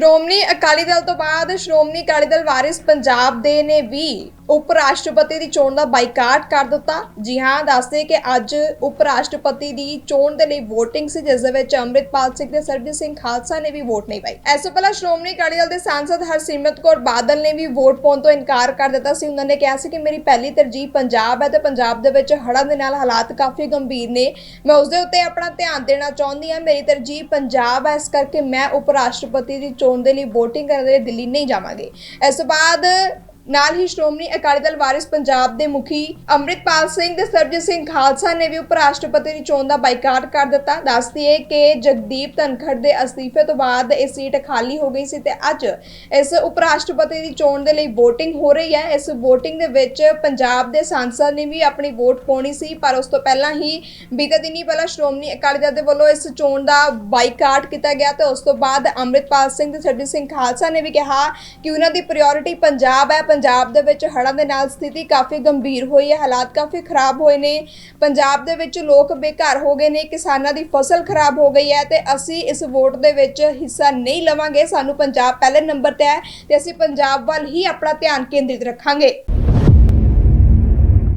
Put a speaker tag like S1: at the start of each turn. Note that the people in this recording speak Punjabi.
S1: ਸ਼੍ਰੋਮਣੀ ਅਕਾਲੀ ਦਲ ਤੋਂ ਬਾਅਦ ਸ਼੍ਰੋਮਣੀ ਅਕਾਲੀ ਦਲ ਵਾਰਿਸ ਪੰਜਾਬ ਦੇ ਨੇ ਵੀ ਉਪ ਰਾਸ਼ਟਰਪਤੀ ਦੀ ਚੋਣ ਦਾ ਬਾਈਕਾਟ ਕਰ ਦਿੱਤਾ। ਜੀ ਹਾਂ ਦੱਸਦੇ ਕਿ ਅੱਜ ਉਪ ਰਾਸ਼ਟਰਪਤੀ ਦੀ ਚੋਣ ਦੇ ਲਈ VOTING ਸੀ, ਜਿਸ ਦੇ ਵਿੱਚ ਅੰਮ੍ਰਿਤਪਾਲ ਸਿੰਘ ਤੇ ਸਰਬਜੀਤ ਸਿੰਘ ਖਾਲਸਾ ਨੇ ਵੀ ਵੋਟ ਨਹੀਂ ਪਾਈ। ਇਸ ਤੋਂ ਪਹਿਲਾਂ ਸ਼੍ਰੋਮਣੀ ਅਕਾਲੀ ਦਲ ਦੇ ਸਾਂਸਦ ਹਰਸਿਮਰਤ ਕੌਰ ਬਾਦਲ ਨੇ ਵੀ ਵੋਟ ਪਾਉਣ ਤੋਂ ਇਨਕਾਰ ਕਰ ਦਿੱਤਾ ਸੀ। ਉਹਨਾਂ ਨੇ ਕਿਹਾ ਸੀ ਕਿ ਮੇਰੀ ਪਹਿਲੀ ਤਰਜੀਹ ਪੰਜਾਬ ਹੈ ਤੇ ਪੰਜਾਬ ਦੇ ਵਿੱਚ ਹੜ੍ਹਾਂ ਦੇ ਨਾਲ ਹਾਲਾਤ ਕਾਫੀ ਗੰਭੀਰ ਨੇ। ਮੈਂ ਉਸ ਦੇ ਉੱਤੇ ਆਪਣਾ ਧਿਆਨ ਦੇਣਾ ਚਾਹੁੰਦੀ ਹਾਂ। ਮੇਰੀ ਤਰਜੀਹ ਪੰਜਾਬ ਹੈ, ਇਸ ਕਰਕੇ ਮੈਂ ਉਪ ਰਾਸ਼ਟਰਪਤੀ ਦੀ ਚੋਣ ਦੇ ਲਈ VOTING ਕਰਨ ਦੇ ਲਈ ਦਿੱਲੀ ਨਹੀਂ ਜਾਵਾਂਗੇ। ਇਸ ਤੋਂ ਬਾਅਦ ਨਾਲ ਹੀ ਸ਼੍ਰੋਮਣੀ ਅਕਾਲੀ ਦਲ ਵਾਰਿਸ ਪੰਜਾਬ ਦੇ ਮੁਖੀ ਅੰਮ੍ਰਿਤਪਾਲ ਸਿੰਘ ਤੇ ਸਰਬਜੀਤ ਸਿੰਘ ਖਾਲਸਾ ਨੇ ਵੀ ਉਪ ਰਾਸ਼ਟਰਪਤੀ ਦੀ ਚੋਣ ਦਾ ਬਾਈਕਾਟ ਕਰ ਦਿੱਤਾ। ਦੱਸਦੀ ਹੈ ਕਿ ਜਗਦੀਪ ਧਨਖੜ ਦੇ ਅਸਤੀਫੇ ਤੋਂ ਬਾਅਦ ਇਹ ਸੀਟ ਖਾਲੀ ਹੋ ਗਈ ਸੀ ਤੇ ਅੱਜ ਇਸ ਉਪ ਰਾਸ਼ਟਰਪਤੀ ਦੀ ਚੋਣ ਦੇ ਲਈ VOTING ਹੋ ਰਹੀ ਹੈ। ਇਸ VOTING ਦੇ ਵਿੱਚ ਪੰਜਾਬ ਦੇ ਸਾਂਸਦ ਨੇ ਵੀ ਆਪਣੀ ਵੋਟ ਪਾਉਣੀ ਸੀ, ਪਰ ਉਸ ਤੋਂ ਪਹਿਲਾਂ ਹੀ ਬੀਤੇ ਦਿਨੀ ਪਹਿਲਾਂ ਸ਼੍ਰੋਮਣੀ ਅਕਾਲੀ ਦਲ ਦੇ ਵੱਲੋਂ ਇਸ ਚੋਣ ਦਾ ਬਾਈਕਾਟ ਕੀਤਾ ਗਿਆ ਤੇ ਉਸ ਤੋਂ ਬਾਅਦ ਅੰਮ੍ਰਿਤਪਾਲ ਸਿੰਘ ਤੇ ਸਰਬਜੀਤ ਸਿੰਘ ਖਾਲਸਾ ਨੇ ਵੀ ਕਿਹਾ ਕਿ ਉਹਨਾਂ ਦੀ ਪ੍ਰਾਇੋਰਟੀ ਪੰਜਾਬ ਹੈ ਪੰਜਾਬ ਦੇ ਵਿੱਚ ਹੜ੍ਹਾਂ ਦੇ ਨਾਲ ਸਥਿਤੀ ਕਾਫੀ ਗੰਭੀਰ ਹੋਈ ਹੈ, ਹਾਲਾਤ ਕਾਫੀ ਖਰਾਬ ਹੋਏ ਨੇ। ਪੰਜਾਬ ਦੇ ਵਿੱਚ ਲੋਕ ਬੇਘਰ ਹੋ ਗਏ ਨੇ, ਕਿਸਾਨਾਂ ਦੀ ਫਸਲ ਖਰਾਬ ਹੋ ਗਈ ਹੈ ਤੇ ਅਸੀਂ ਇਸ ਵੋਟ ਦੇ ਵਿੱਚ ਹਿੱਸਾ ਨਹੀਂ ਲਵਾਂਗੇ। ਸਾਨੂੰ ਪੰਜਾਬ ਪਹਿਲੇ ਨੰਬਰ ਤੇ ਹੈ ਤੇ ਅਸੀਂ ਪੰਜਾਬ ਵੱਲ ਹੀ ਆਪਣਾ ਧਿਆਨ ਕੇਂਦਰਿਤ ਰੱਖਾਂਗੇ।